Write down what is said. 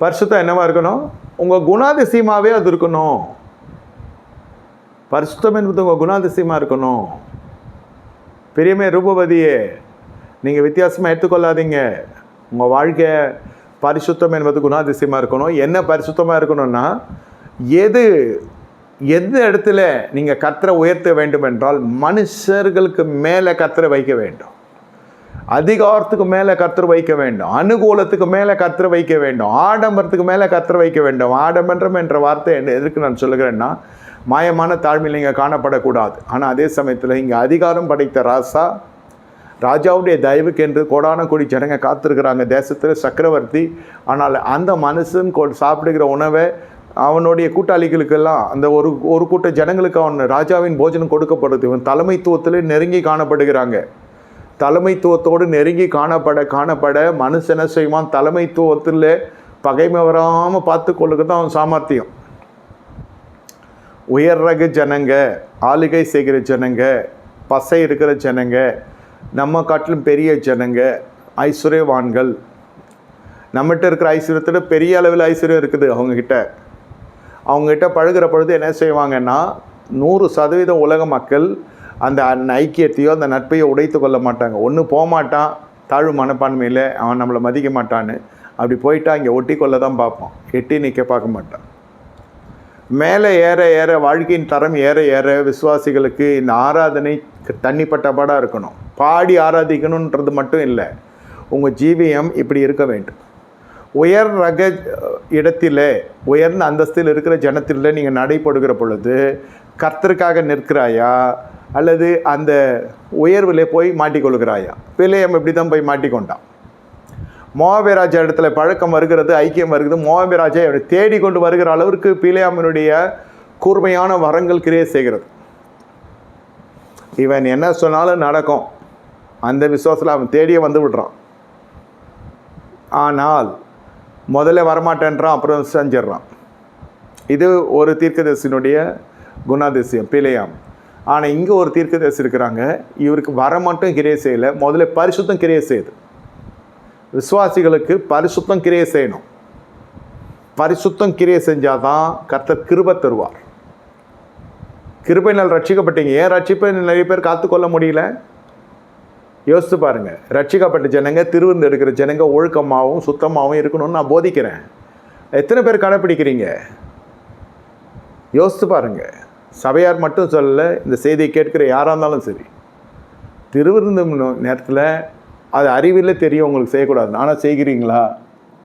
பரிசுத்தம் என்னவா இருக்கணும்? உங்கள் குணாதிசயமாகவே அது இருக்கணும். பரிசுத்தம் என்பது உங்கள் குணாதிசயமாக இருக்கணும். பெரியமே ரூபவதியே நீங்கள் வித்தியாசமாக எடுத்துக்கொள்ளாதீங்க. உங்கள் வாழ்க்கை பரிசுத்தம் என்பது குணாதிசயமாக இருக்கணும். என்ன பரிசுத்தமாக இருக்கணும்னா எது எந்த இடத்துல நீங்கள் கத்தரை உயர்த்த வேண்டும் என்றால் மனுஷர்களுக்கு மேலே கத்தரை வைக்க வேண்டும். அதிகாரத்துக்கு மேலே கத்திர வைக்க வேண்டும். அனுகூலத்துக்கு மேலே கத்திர வைக்க வேண்டும். ஆடம்பரத்துக்கு மேலே கத்திர வைக்க வேண்டும். ஆடம்பரம் என்ற வார்த்தை என்ன? எதற்கு நான் சொல்லுகிறேன்னா மாயமான தாழ்மையில் இங்கே காணப்படக்கூடாது. ஆனால் அதே சமயத்தில் இங்கே அதிகாரம் படைத்த ராசா ராஜாவுடைய தயவுக்கு என்று கோடான கோடி ஜனங்க காத்திருக்கிறாங்க. தேசத்தில் சக்கரவர்த்தி. ஆனால் அந்த மனுஷன் கொ சாப்பிடுகிற உணவை அவனுடைய கூட்டாளிகளுக்கெல்லாம் அந்த ஒரு ஒரு கூட்ட ஜனங்களுக்கு அவன் ராஜாவின் போஜனம் கொடுக்கப்படுது. இவன் தலைமைத்துவத்தில் நெருங்கி காணப்படுகிறாங்க. தலைமைத்துவத்தோடு நெருங்கி காணப்பட காணப்பட மனுஷன செய்வான்? தலைமைத்துவத்தில் பகைமை வராமல் பார்த்து கொள்ளுக்கு தான் அவன் சாமர்த்தியம். உயர் ரக ஜனங்க ஆளுகை செய்கிற ஜனங்க பசை இருக்கிற ஜனங்க நம்ம காட்டிலும் பெரிய ஜனங்க ஐஸ்வர்யவான்கள். நம்மகிட்ட இருக்கிற ஐஸ்வர்யத்தில் பெரிய அளவில் ஐஸ்வர்யம் இருக்குது அவங்கக்கிட்ட அவங்ககிட்ட பழுகிற பொழுது என்ன செய்வாங்கன்னா நூறு சதவீதம் உலக மக்கள் அந்த அந் ஐக்கியத்தையோ அந்த நட்பையோ உடைத்து கொள்ள மாட்டாங்க. ஒன்று போகமாட்டான் தாழ்வு மனப்பான்மையில் அவன் நம்மளை மதிக்க மாட்டான்னு. அப்படி போயிட்டா இங்கே ஒட்டி கொள்ள தான் பார்ப்போம் எட்டி நிற்க பார்க்க மாட்டான். மேலே ஏற ஏற வாழ்க்கையின் தரம் ஏற ஏற விசுவாசிகளுக்கு இந்த ஆராதனை தண்ணிப்பட்டபாடாக இருக்கணும். பாடி ஆராதிக்கணுன்றது மட்டும் இல்லை. உங்கள் ஜீவியம் இப்படி இருக்க வேண்டும். உயர் ரக இடத்தில் உயர்ந்த அந்தஸ்தில் இருக்கிற ஜனத்தில் நீங்கள் நடைபடுகிற பொழுது கர்த்தருக்காக நிற்கிறாயா? அல்லது அந்த உயர்வில் போய் மாட்டிக்கொள்கிறாயா? பிள்ளையம் இப்படி தான் போய் மாட்டிக்கொண்டான். மோகபிராஜா இடத்துல பழக்கம் வருகிறது ஐக்கியம் வருகிறது. மோகபிராஜா அவரை தேடி கொண்டு வருகிற அளவிற்கு பிள்ளையாமனுடைய கூர்மையான வரங்கள் கிரியை செய்கிறது. இவன் என்ன சொன்னாலும் நடக்கும். அந்த விசுவாசத்தில் அவன் தேடியே வந்து விடுறான். ஆனால் முதல்ல வரமாட்டேன்றான் அப்புறம் செஞ்சிடுறான். இது ஒரு தீர்க்கதரிசியினுடைய குணாதிசயம் பிழையாம் ஆனால் இங்கே ஒரு தீர்க்கதரிசி இருக்கிறாங்க. இவருக்கு வர மட்டும் கிரியை செய்யலை. முதல்ல பரிசுத்தம் கிரியை செய்யுது. விசுவாசிகளுக்கு பரிசுத்தம் கிரியை செய்யணும். பரிசுத்தம் கிரியை செஞ்சால் தான் கர்த்தர் கிருபை தருவார். கிருபையினால் ரட்சிக்கப்பட்டீங்க. ஏன் ரட்சிப்பை நிறைய பேர் காத்துக்கொள்ள முடியல? யோசித்து பாருங்கள் ரட்சிக்கப்பட்ட ஜனங்க திருவிருந்து எடுக்கிற ஜனங்க ஒழுக்கமாகவும் சுத்தமாகவும் இருக்கணும்னு நான் போதிக்கிறேன். எத்தனை பேர் கடைப்பிடிக்கிறீங்க? யோசித்து பாருங்கள் சபையார் மட்டும் சொல்லலை இந்த செய்தியை கேட்கிற யாராக இருந்தாலும் சரி. திருவிருந்தம் நேரத்தில் அது அறிவில் தெரியும் உங்களுக்கு செய்யக்கூடாது ஆனால் செய்கிறீங்களா?